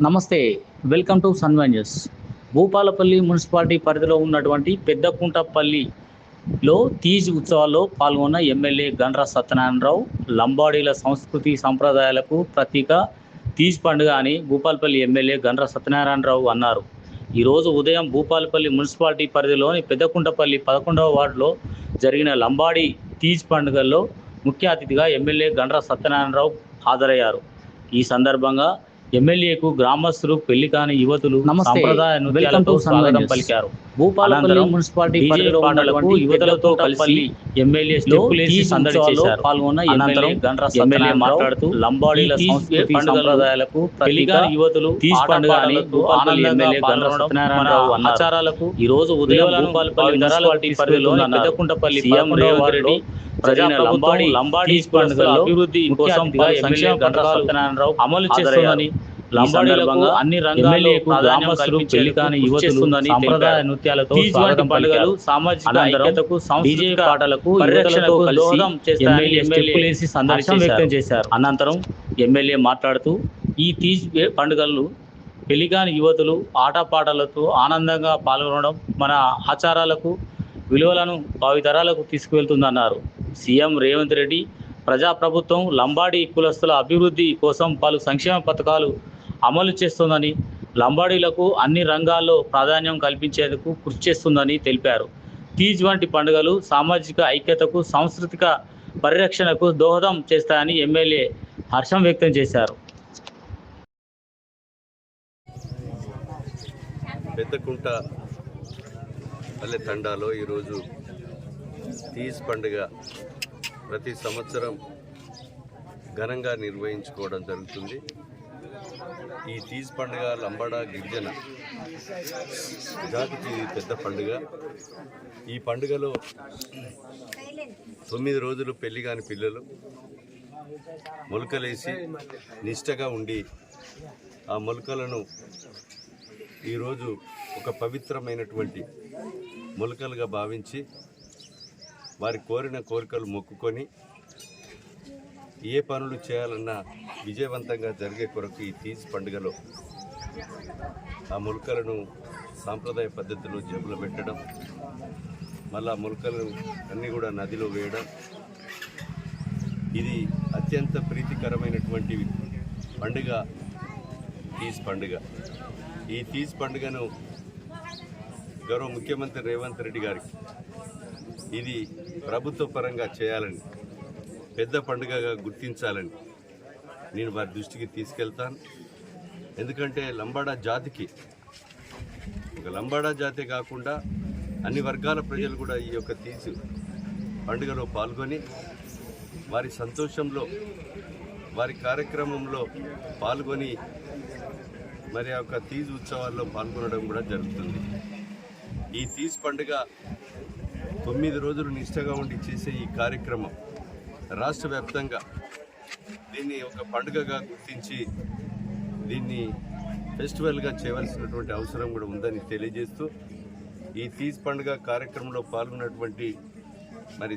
నమస్తే welcome to సన్వెంజర్స్ Bhupalpally municipality పరిధిలో ఉన్నటువంటి పెద్దకుంటపల్లిలో తీజ్ ఉత్సవాల్లో పాల్గొన్న ఎమ్మెల్యే గండ్ర సత్యనారాయణరావు లంబాడీల సంస్కృతి సంప్రదాయాలకు ప్రతీక తీజ్ పండుగ అని భూపాలపల్లి ఎమ్మెల్యే గండ్ర సత్యనారాయణరావు అన్నారు. ఈరోజు ఉదయం భూపాలపల్లి మున్సిపాలిటీ పరిధిలోని పెద్దకుంటపల్లి పదకొండవ వార్డులో జరిగిన లంబాడీ తీజ్ పండుగల్లో ముఖ్య అతిథిగా ఎమ్మెల్యే గండ్ర సత్యనారాయణరావు హాజరయ్యారు. ఈ సందర్భంగా ఎమ్మెల్యేకు గ్రామస్తులు పెళ్ళి కాని యువతులు. సంప్రదాయ నృత్యాలతో స్వాగతం పలికారు భూపాలపల్లి మున్సిపాలిటీ పాటలకు యువతులతో కలిసి ఎమ్మెల్యే స్టెప్పులేసి సందడి చేశారు పాల్గొన్న అనంతరం ఎమ్మెల్యే మాట్లాడుతూ లంబాడీల సంస్కృతి సంప్రదాయాలకు పెళ్ళి ప్రతీక కాని యువతులు ఆట పండుగ అని భూపాలపల్లి ఎమ్మెల్యే గండ్ర సత్యనారాయణరావు ఆచారాలకు ఈ రోజు ఉదయం భూపాలపల్లి మున్సిపాలిటీ పరిధిలోని. పెద్దకుంటపల్లి సీఎం రేవంత్ రెడ్డి లంబాడీ పండుగల అభివృద్ధి కోసం సంక్షేమ పథకాలు అమలు. చేస్తుందని సందర్భంగా అన్ని రంగాల్లో ఎమ్మెల్యేకు ప్రాధాన్యం గ్రామస్తులు కల్పించేందుకు పెళ్ళి కాని కృషి యువతులు చేస్తుందని సంప్రదాయ తెలిపారు. నృత్యాలతో స్వాగతం పలికారు. సామాజిక ఐక్యతకు సాంస్కృతిక పాటలకు పరిరక్షణకు దోహదం వ్యక్తం చేశారు. అనంతరం ఎమ్మెల్యే మాట్లాడుతూ ఈ తీజ్ పండుగలు పెళ్ళిగాని యువతులు ఆటపాటలతో ఆనందంగా పాల్గొనడం మన ఆచారాలకు విలువలను భావితరాలకు తీసుకువెళ్తుందన్నారు సీఎం రేవంత్ రెడ్డి ప్రజాప్రభుత్వం లంబాడీ కులస్తుల అభివృద్ధి కోసం పలు సంక్షేమ పథకాలు అమలు చేస్తుందని లంబాడీలకు అన్ని రంగాల్లో ప్రాధాన్యం కల్పించేందుకు కృషి చేస్తుందని తెలిపారు. తీజ్ వంటి పండుగలు సామాజిక ఐక్యతకు సాంస్కృతిక పరిరక్షణకు దోహదం చేస్తాయని ఎమ్మెల్యే హర్షం వ్యక్తం చేశారు. పెద్దకుంట పల్లె తండాలో ఈరోజు తీజ్ పండుగ ప్రతి సంవత్సరం ఘనంగా నిర్వహించుకోవడం జరుగుతుంది. ఈ తీజ్ పండుగ లంబడ గిరిజన. జాతికి పెద్ద పండుగ. ఈ పండుగలో తొమ్మిది రోజులు పెళ్ళి కాని పిల్లలు మొలకలేసి నిష్టగా ఉండి ఆ మొలకలను ఈరోజు ఒక పవిత్రమైనటువంటి మొలకలుగా భావించి వారి కోరిన కోరికలు మొక్కుకొని ఏ పనులు చేయాలన్నా విజయవంతంగా జరిగే కొరకు ఈ తీజ్ పండుగలో ఆ ములకలను సాంప్రదాయ పద్ధతిలో జబ్బులు పెట్టడం మళ్ళీ ములకలు అన్నీ కూడా నదిలో వేయడం. ఇది అత్యంత ప్రీతికరమైనటువంటి పండుగ తీజ్ పండుగ. ఈ తీజ్ పండుగను గౌరవ ముఖ్యమంత్రి రేవంత్ రెడ్డి గారికి ఇది ప్రభుత్వ పరంగా చేయాలని పెద్ద పండుగగా గుర్తించాలని నేను వారి దృష్టికి తీసుకెళ్తాను. ఎందుకంటే లంబాడా జాతికి ఒక లంబాడా జాతే కాకుండా అన్ని వర్గాల ప్రజలు కూడా ఈ యొక్క తీసు పండుగలో పాల్గొని వారి సంతోషంలో వారి కార్యక్రమంలో పాల్గొని మరి ఆ యొక్క తీజ్ ఉత్సవాల్లో పాల్గొనడం కూడా జరుగుతుంది. ఈ తీజ్ పండుగ తొమ్మిది రోజులు నిష్టగా ఉండి చేసే ఈ కార్యక్రమం రాష్ట్ర వ్యాప్తంగా దీన్ని ఒక పండుగగా గుర్తించి దీన్ని ఫెస్టివల్గా చేయవలసినటువంటి అవసరం కూడా ఉందని తెలియజేస్తూ ఈ తీజ్ పండుగ కార్యక్రమంలో పాల్గొన్నటువంటి మరి